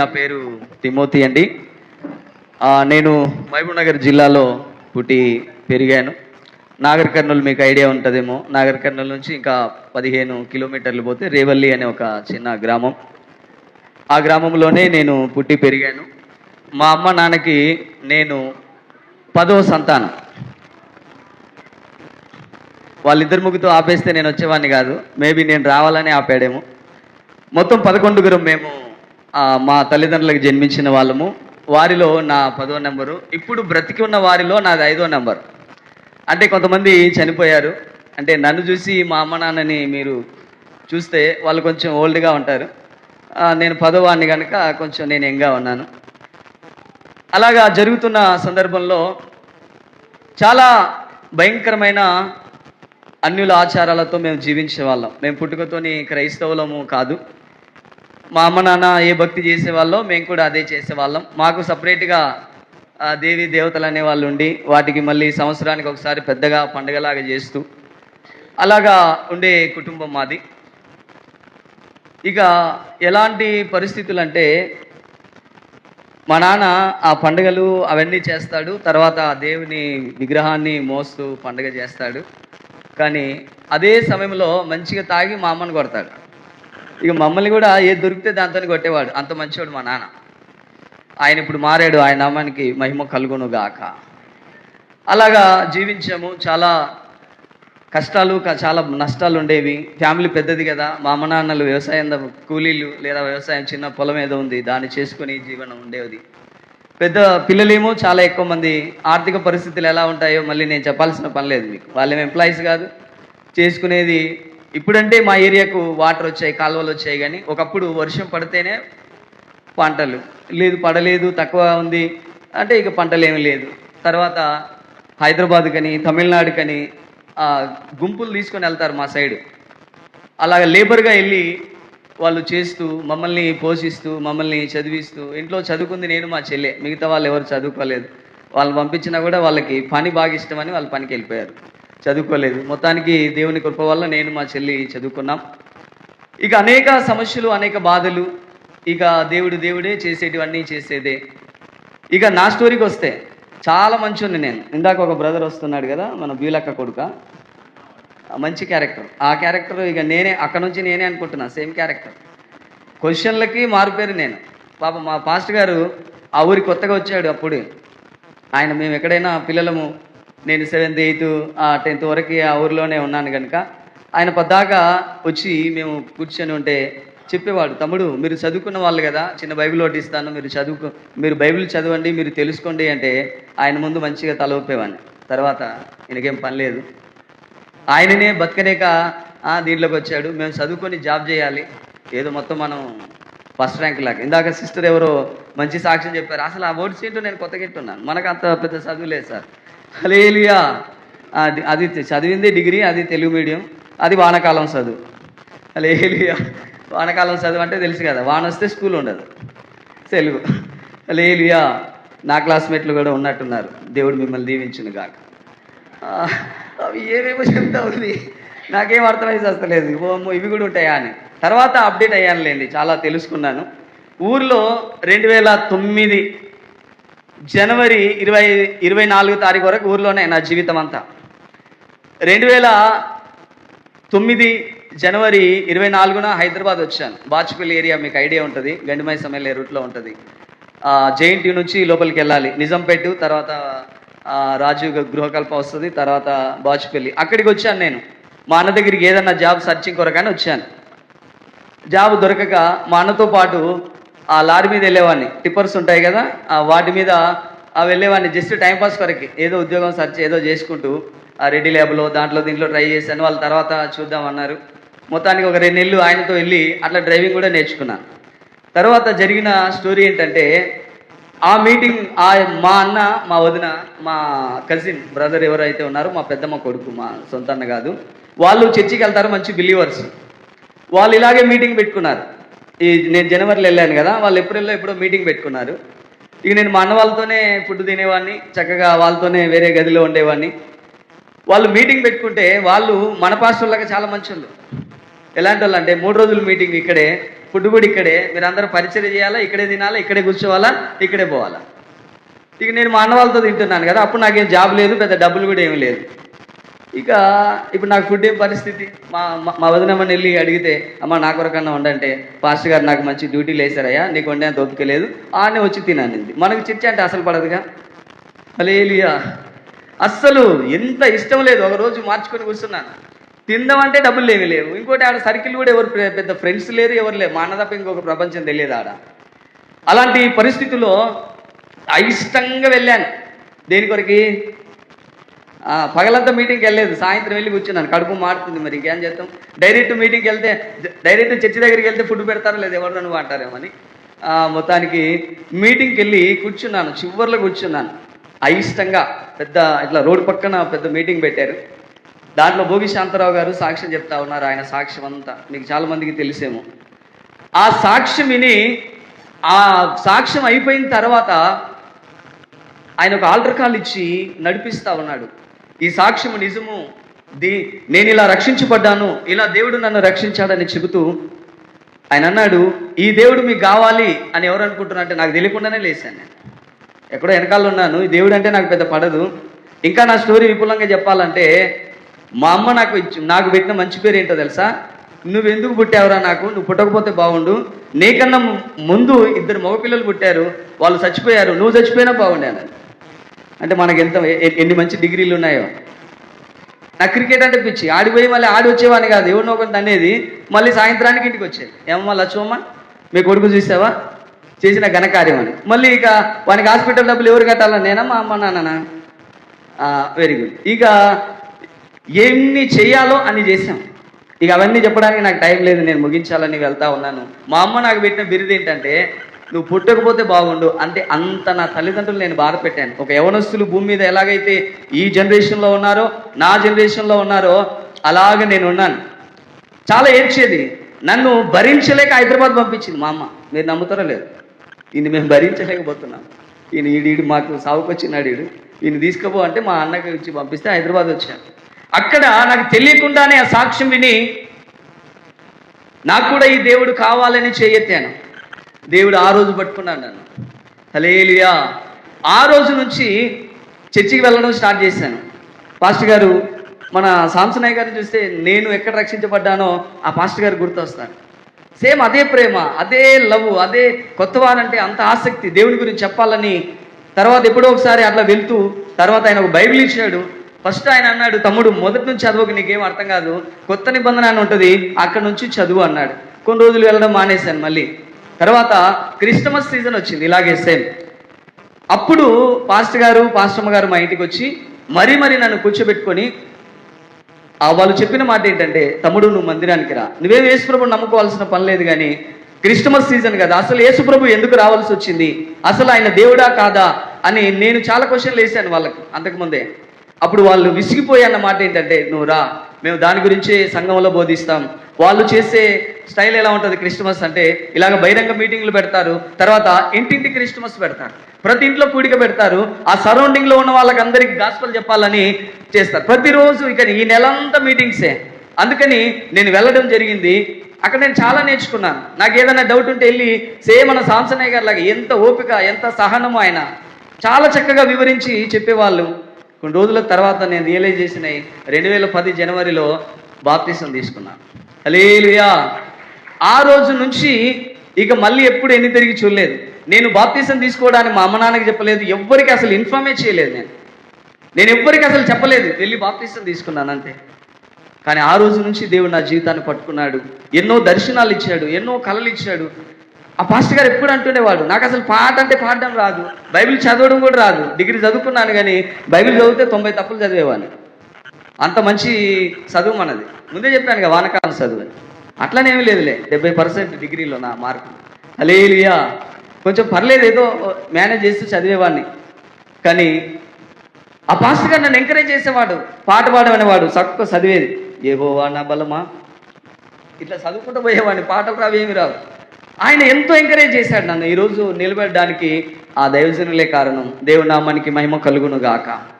నా పేరు తిమోతి అండి. నేను మహబూబ్ నగర్ జిల్లాలో పుట్టి పెరిగాను. నాగర్ కర్నూలు మీకు ఐడియా ఉంటుందేమో. నాగర్ కర్నూలు నుంచి ఇంకా పదిహేను కిలోమీటర్లు పోతే రేవల్లి అనే ఒక చిన్న గ్రామం. ఆ గ్రామంలోనే నేను పుట్టి పెరిగాను. మా అమ్మ నాన్నకి నేను పదో సంతానం. వాళ్ళిద్దరు ముగ్గుతో ఆపేస్తే నేను వచ్చేవాడిని కాదు. మేబీ నేను రావాలని ఆపాడేమో. మొత్తం పదకొండుగురం మేము మా తల్లిదండ్రులకు జన్మించిన వాళ్ళము. వారిలో నా పదో నెంబరు. ఇప్పుడు బ్రతికి ఉన్న వారిలో నాది ఐదో నెంబర్. అంటే కొంతమంది చనిపోయారు. అంటే నన్ను చూసి మా అమ్మ నాన్నని మీరు చూస్తే వాళ్ళు కొంచెం ఓల్డ్గా ఉంటారు. నేను పదవాడిని కనుక కొంచెం నేను ఎంగా ఉన్నాను. అలాగా జరుగుతున్న సందర్భంలో చాలా భయంకరమైన అన్యుల ఆచారాలతో మేము జీవించే వాళ్ళం మేము పుట్టుకతోని క్రైస్తవులము కాదు. మా అమ్మ నాన్న ఏ భక్తి చేసేవాళ్ళో మేము కూడా అదే చేసేవాళ్ళం. మాకు సపరేట్గా ఆ, దేవి దేవతలు అనే వాళ్ళు ఉండి వాటికి మళ్ళీ సంవత్సరానికి ఒకసారి పెద్దగా పండగలాగా చేస్తూ అలాగా ఉండే కుటుంబం మాది. ఇక ఎలాంటి పరిస్థితులు అంటే మా నాన్న ఆ పండుగలు అవన్నీ చేస్తాడు తర్వాత ఆ దేవుని విగ్రహాన్ని మోస్తూ పండుగ చేస్తాడు. కానీ అదే సమయంలో మంచిగా తాగి మా అమ్మని కొడతాడు. ఇక మమ్మల్ని కూడా ఏది దొరికితే దాంతో కొట్టేవాడు. అంత మంచివాడు మా నాన్న. ఆయన ఇప్పుడు మారాడు. ఆయన నామానికి మహిమ కలుగును గాక అలాగా జీవించాము. చాలా కష్టాలు చాలా నష్టాలు ఉండేవి. ఫ్యామిలీ పెద్దది కదా. మా అమ్మ నాన్నలు వ్యవసాయం కూలీలు లేదా వ్యవసాయం చిన్న పొలం ఏదో ఉంది. దాన్ని చేసుకుని జీవనం ఉండేది. పెద్ద పిల్లలేమో చాలా ఎక్కువ మంది. ఆర్థిక పరిస్థితులు ఎలా ఉంటాయో మళ్ళీ నేను చెప్పాల్సిన పని లేదు మీకు. వాళ్ళేం ఎంప్లాయీస్ కాదు. చేసుకునేది ఇప్పుడంటే మా ఏరియాకు వాటర్ వచ్చాయి కాలువలు వచ్చాయి కానీ ఒకప్పుడు వర్షం పడితేనే పంటలు. లేదు పడలేదు తక్కువ ఉంది. అంటే ఇక పంటలు లేదు. తర్వాత హైదరాబాద్ కానీ తమిళనాడు కానీ గుంపులు తీసుకొని వెళ్తారు మా సైడ్. అలాగ లేబర్గా వెళ్ళి వాళ్ళు చేస్తూ మమ్మల్ని పోషిస్తూ మమ్మల్ని చదివిస్తూ ఇంట్లో చదువుకుంది నేను మా చెల్లె. మిగతా వాళ్ళు ఎవరు చదువుకోలేదు. వాళ్ళు పంపించినా కూడా వాళ్ళకి పని బాగా ఇష్టమని వాళ్ళు పనికి వెళ్ళిపోయారు. చదువుకోలేదు. మొత్తానికి దేవుని కృప వల్ల నేను మా చెల్లి చదువుకున్నాం. ఇక అనేక సమస్యలు అనేక బాధలు ఇక దేవుడు దేవుడే చేసేటివన్నీ చేసేదే. ఇక నా స్టోరీకి వస్తే చాలా మంచోడిని నేను. ఇందాక ఒక బ్రదర్ వస్తున్నాడు కదా మన బీలక్క కొడుక. మంచి క్యారెక్టర్. ఆ క్యారెక్టర్ ఇక నేనే అక్కడ నుంచి నేనే అనుకుంటున్నా సేమ్ క్యారెక్టర్. క్వశ్చన్లకి మారిపోయారు నేను. పాప మా పాస్ట్ గారు ఆ ఊరి కొత్తగా వచ్చాడు అప్పుడు. ఆయన మేము ఎక్కడైనా పిల్లలము నేను సెవెంత్ ఎయిత్ టెన్త్ వరకు ఆ ఊరిలోనే ఉన్నాను కనుక ఆయన పద్దాకా వచ్చి మేము కూర్చొని ఉంటే చెప్పేవాడు తమ్ముడు మీరు చదువుకున్న వాళ్ళు కదా చిన్న బైబిల్ ఒకటి ఇస్తాను మీరు చదువుకు మీరు బైబిల్ చదవండి మీరు తెలుసుకోండి అంటే ఆయన ముందు మంచిగా తల ఊపేవాడిని. తర్వాత ఈయనకేం పని లేదు. ఆయననే బతకలేక దీంట్లోకి వచ్చాడు. మేము చదువుకొని జాబ్ చేయాలి. ఏదో మొత్తం మనం ఫస్ట్ ర్యాంక్ లాగా. ఇందాక సిస్టర్ ఎవరో మంచి సాక్ష్యం చెప్పారు. అసలు ఆ వర్డ్స్ ఏంటో నేను కొత్తగా ఎట్టున్నాను మనకు అంత పెద్ద చదువు లేదు సార్. హలేలియా అది అది చదివింది డిగ్రీ అది తెలుగు మీడియం అది వానకాలం చదువు. హలేలియా వానకాలం చదువు అంటే తెలుసు కదా వాన వస్తే స్కూల్ ఉండదు. తెలుగు. హలేలియా నా క్లాస్మేట్లు కూడా ఉన్నట్టున్నారు. దేవుడు మిమ్మల్ని దీవించును కాక అవి ఏమేమో చెప్తా ఉంది. నాకేం అర్థమైతే వస్తలేదు ఓ ఇవి కూడా ఉంటాయా అని. తర్వాత అప్డేట్ అయ్యానులేండి చాలా తెలుసుకున్నాను. ఊర్లో రెండు వేల తొమ్మిది జనవరి ఇరవై ఇరవై నాలుగు తారీఖు వరకు ఊర్లోనే నా జీవితం అంతా రెండు వేల తొమ్మిది జనవరి ఇరవై నాలుగున హైదరాబాద్ వచ్చాను. బాచుపల్లి ఏరియా మీకు ఐడియా ఉంటుంది. గండిమై సమయంలో రూట్లో ఉంటుంది. జేఎన్టీ నుంచి లోపలికి వెళ్ళాలి. నిజంపేట తర్వాత రాజీవ్ గృహకల్ప వస్తుంది. తర్వాత బాచుపల్లి. అక్కడికి వచ్చాను నేను. మా అన్న దగ్గరికి ఏదన్నా జాబ్ సర్చింగ్ కొరకని వచ్చాను. జాబ్ దొరకక మా అన్నతో పాటు ఆ లారీ మీద వెళ్ళేవాడిని. టిప్పర్స్ ఉంటాయి కదా ఆ వాటి మీద ఆ వెళ్ళేవాడిని జస్ట్ టైంపాస్ కొరకి. ఏదో ఉద్యోగం సర్చ్ ఏదో చేసుకుంటూ ఆ రెడీ ల్యాబ్లో దాంట్లో దీంట్లో ట్రై చేశాను. వాళ్ళ తర్వాత చూద్దామన్నారు మొత్తానికి ఒక రెండు నెలలు ఆయనతో వెళ్ళి అట్లా డ్రైవింగ్ కూడా నేర్చుకున్నాను తర్వాత జరిగిన స్టోరీ ఏంటంటే ఆ మీటింగ్ ఆ మా అన్న మా వదిన మా కజిన్ బ్రదర్ ఎవరైతే ఉన్నారో మా పెద్దమ్మ కొడుకు మా సొంత అన్న కాదు వాళ్ళు చర్చికి వెళ్తారు మంచి బిలీవర్స్. వాళ్ళు ఇలాగే మీటింగ్ పెట్టుకున్నారు. ఈ నేను జనవరిలో వెళ్ళాను కదా వాళ్ళు ఏప్రిల్లో ఎప్పుడో మీటింగ్ పెట్టుకున్నారు. ఇక నేను మా అన్న వాళ్ళతోనే ఫుడ్ తినేవాడిని చక్కగా వాళ్ళతోనే వేరే గదిలో ఉండేవాడిని. వాళ్ళు మీటింగ్ పెట్టుకుంటే వాళ్ళు మన పాస్టర్లాగా చాలా మంచి వాళ్ళు ఎలాంటి వాళ్ళు అంటే మూడు రోజులు మీటింగ్ ఇక్కడే ఫుడ్ కూడా ఇక్కడే మీరు అందరూ పరిచయం చేయాలా ఇక్కడే తినాలా ఇక్కడే కూర్చోవాలా ఇక్కడే పోవాలా. ఇక నేను మా అన్న వాళ్ళతో తింటున్నాను కదా అప్పుడు నాకేం జాబ్ లేదు పెద్ద డబ్బులు కూడా ఏమీ లేదు. ఇక ఇప్పుడు నాకు ఫుడ్ ఏం పరిస్థితి? మా మా- వదినమ్మని వెళ్ళి అడిగితే అమ్మ నా కొరకన్నా వండంటే పాస్టర్ గారు నాకు మంచి డ్యూటీలు వేసారయ్యా నీకు వండేంత ఓపిక లేదు ఆనే వచ్చి తినానింది మనకు చర్చ అంటే అసలు పడదుగా? అలేలియా అస్సలు ఎంత ఇష్టం లేదు ఒకరోజు మార్చుకొని కూర్చున్నాను తిందామంటే డబ్బులు ఏమీ లేవు. ఇంకోటి ఆడ సర్కిల్ కూడా ఎవరు పెద్ద ఫ్రెండ్స్ లేరు ఎవరు లేరు. మా అన్న తప్ప ఇంకొక ప్రపంచం తెలియదు ఆడ. అలాంటి పరిస్థితుల్లో అయిష్టంగా వెళ్ళాను. దేని కొరకి? పగలంతా మీటింగ్కి వెళ్ళలేదు. సాయంత్రం వెళ్ళి కూర్చున్నాను. కడుపు మారుతుంది మరి. ఇంకేం చేస్తాం? డైరెక్ట్ మీటింగ్కి వెళ్తే డైరెక్ట్ చర్చి దగ్గరికి వెళ్తే ఫుడ్ పెడతారో లేదు ఎవరు నన్ను అంటారేమని మొత్తానికి మీటింగ్కి వెళ్ళి కూర్చున్నాను. చివర్లో కూర్చున్నాను. అయిష్టంగా పెద్ద ఇట్లా రోడ్డు పక్కన పెద్ద మీటింగ్ పెట్టారు. దాంట్లో భోగి శాంతారావు గారు సాక్ష్యం చెప్తా ఉన్నారు. ఆయన సాక్ష్యం అంతా మీకు చాలా మందికి తెలిసేమో. ఆ సాక్ష్యం విని ఆ సాక్ష్యం అయిపోయిన తర్వాత ఆయన ఒక ఆల్టర్ కాల్ ఇచ్చి నడిపిస్తా ఉన్నాడు. ఈ సాక్ష్యము నిజము. ది నేను ఇలా రక్షించబడ్డాను ఇలా దేవుడు నన్ను రక్షించాడని చెబుతూ ఆయన అన్నాడు ఈ దేవుడు మీకు కావాలి అని ఎవరు అనుకుంటున్నారంటే నాకు తెలియకుండానే లేచాను నేను. ఎక్కడో వెనకాల ఉన్నాను ఈ దేవుడు అంటే నాకు పెద్ద పడదు. ఇంకా నా స్టోరీ విపులంగా చెప్పాలంటే మా అమ్మ నాకు నాకు పెట్టిన మంచి పేరు ఏంటో తెలుసా? నువ్వు ఎందుకు పుట్టావురా నాకు? నువ్వు పుట్టకపోతే బాగుండు. నీకన్నా ముందు ఇద్దరు మగపిల్లలు పుట్టారు. వాళ్ళు చచ్చిపోయారు. నువ్వు చచ్చిపోయినా బాగుండాను అంటే మనకి ఎంత ఎన్ని మంచి డిగ్రీలు ఉన్నాయో. నాకు క్రికెట్ అంటే పిచ్చి. ఆడిపోయి మళ్ళీ ఆడి వచ్చేవాడిని కాదు. ఎవరినో ఒకటి అనేది మళ్ళీ సాయంత్రానికి ఇంటికి వచ్చేది ఏమమ్మా లక్ష్మమ్మ మీ కొడుకు చూసావా? చేసిన ఘనకార్యం అని మళ్ళీ ఇక వానికి హాస్పిటల్ డబ్బులు ఎవరు కట్టాలా నేనా మా అమ్మ నాన్న వెరీ గుడ్ ఇక ఎన్ని చేయాలో అన్ని చేసాం ఇక అవన్నీ చెప్పడానికి నాకు టైం లేదు. నేను ముగించాలని వెళ్తా ఉన్నాను. మా అమ్మ నాకు పెట్టిన బిరుదు ఏంటంటే నువ్వు పుట్టకపోతే బాగుండు. అంటే అంత నా తల్లిదండ్రులు నేను బాధ పెట్టాను. ఒక యవనస్తులు భూమి మీద ఎలాగైతే ఈ జనరేషన్లో ఉన్నారో నా జనరేషన్లో ఉన్నారో అలాగ నేను ఉన్నాను. చాలా ఏడ్చేది. నన్ను భరించలేక హైదరాబాద్ పంపించింది మా అమ్మ. మీరు నమ్ముతారో లేదు. ఈయన మేము భరించలేకపోతున్నాం. ఈయన ఈడీడు ఈడు మాకు సాగుకొచ్చినాడు ఈడు. ఈయన తీసుకుపో అంటే మా అన్నకి ఇచ్చి పంపిస్తే హైదరాబాద్ వచ్చాను. అక్కడ నాకు తెలియకుండానే ఆ సాక్ష్యం విని నాకు కూడా ఈ దేవుడు కావాలని చేయెత్తాను. దేవుడు ఆ రోజు పట్టుకున్నాడు నన్ను. హలేలుయా ఆ రోజు నుంచి చర్చికి వెళ్ళడం స్టార్ట్ చేశాను. పాస్టర్ గారు మన సాంసనాయ్ గారిని చూస్తే నేను ఎక్కడ రక్షించబడ్డానో ఆ పాస్టర్ గారు గుర్తొస్తాను సేమ్ అదే ప్రేమ అదే లవ్ అదే కొత్త వారంటే అంత ఆసక్తి దేవుని గురించి చెప్పాలని తర్వాత ఎప్పుడో ఒకసారి అట్లా వెళ్తూ తర్వాత ఆయన ఒక బైబిల్ ఇచ్చాడు. ఫస్ట్ ఆయన అన్నాడు తమ్ముడు మొదటి నుంచి చదువుకు నీకేం అర్థం కాదు. కొత్త నిబంధన అని ఉంటుంది అక్కడ నుంచి చదువు అన్నాడు. కొన్ని రోజులు వెళ్ళడం మానేశాను మళ్ళీ. తర్వాత క్రిస్టమస్ సీజన్ వచ్చింది ఇలాగే సేమ్. అప్పుడు పాస్టర్ గారు పాస్టమ్మ గారు మా ఇంటికి వచ్చి మరీ మరీ నన్ను కూర్చోబెట్టుకొని వాళ్ళు చెప్పిన మాట ఏంటంటే తమ్ముడు నువ్వు మందిరానికి రా. నువ్వేం యేసుప్రభు నమ్ముకోవాల్సిన పని లేదు కానీ క్రిస్టమస్ సీజన్ కదా అసలు యేసుప్రభు ఎందుకు రావాల్సి వచ్చింది? అసలు ఆయన దేవుడా కాదా? అని నేను చాలా క్వశ్చన్లు వేసాను వాళ్ళకి అంతకుముందే. అప్పుడు వాళ్ళు విసిగిపోయే అన్న మాట ఏంటంటే నువ్వు రా. మేము దాని గురించి సంఘంలో బోధిస్తాం. వాళ్ళు చేసే స్టైల్ ఎలా ఉంటుంది క్రిస్టమస్ అంటే ఇలాగ బహిరంగ మీటింగ్లు పెడతారు తర్వాత ఇంటింటి క్రిస్టమస్ పెడతారు. ప్రతి ఇంట్లో కూడిక పెడతారు ఆ సరౌండింగ్లో ఉన్న వాళ్ళకి అందరికి గాస్పల్ చెప్పాలని చేస్తారు. ప్రతిరోజు ఇక ఈ నెలంతా మీటింగ్సే. అందుకని నేను వెళ్ళడం జరిగింది. అక్కడ నేను చాలా నేర్చుకున్నాను. నాకు ఏదైనా డౌట్ ఉంటే వెళ్ళి సేమ్ మన సాంసనయ్య గారి లాగా ఎంత ఓపిక ఎంత సహనము ఆయన. చాలా చక్కగా వివరించి చెప్పేవాళ్ళు. కొన్ని రోజుల తర్వాత నేను రియలైజ్ చేసినాయి రెండు వేల పది జనవరిలో బాప్తీసం తీసుకున్నాను. హలేలుయా ఆ రోజు నుంచి ఇక మళ్ళీ ఎప్పుడు ఎన్ని తిరిగి చూడలేదు. నేను బాప్తీసం తీసుకోవడానికి మా అమ్మ నాన్నకి చెప్పలేదు. ఎవ్వరికి అసలు ఇన్ఫార్మే చేయలేదు నేను. నేను ఎవ్వరికి అసలు చెప్పలేదు. వెళ్ళి బాప్తీసం తీసుకున్నాను అంతే. కానీ ఆ రోజు నుంచి దేవుడు నా జీవితాన్ని పట్టుకున్నాడు. ఎన్నో దర్శనాలు ఇచ్చాడు. ఎన్నో కళలు ఇచ్చాడు. ఆ పాస్టర్ గారు ఎప్పుడు అంటుండేవాడు నాకు అసలు పాట అంటే పాడడం రాదు. బైబిల్ చదవడం కూడా రాదు. డిగ్రీ చదువుకున్నాను కానీ బైబిల్ చదివితే తొంభై తప్పులు చదివేవాడిని. అంత మంచి చదువు మనది. ముందే చెప్పాను కదా వానకాలం చదువు అని. లేదులే. డెబ్బై పర్సెంట్ డిగ్రీలో నా మార్కు. అలేలియా కొంచెం పర్లేదు ఏదో మేనేజ్ చేస్తూ చదివేవాడిని. కానీ ఆ పాస్టర్ గారు నన్ను ఎంకరేజ్ చేసేవాడు పాట పాడమనేవాడు చక్కగా చదివేది. ఏహోవా నా బలమా? ఇట్లా చదువుకుంటూ పోయేవాడిని పాటలు రావు ఏమి రావు. ఆయన ఎంతో ఎంకరేజ్ చేశాడు నన్ను. ఈరోజు నిలబెట్టడానికి ఆ దైవజనులే కారణం. దేవునామానికి మహిమ కలుగును గాక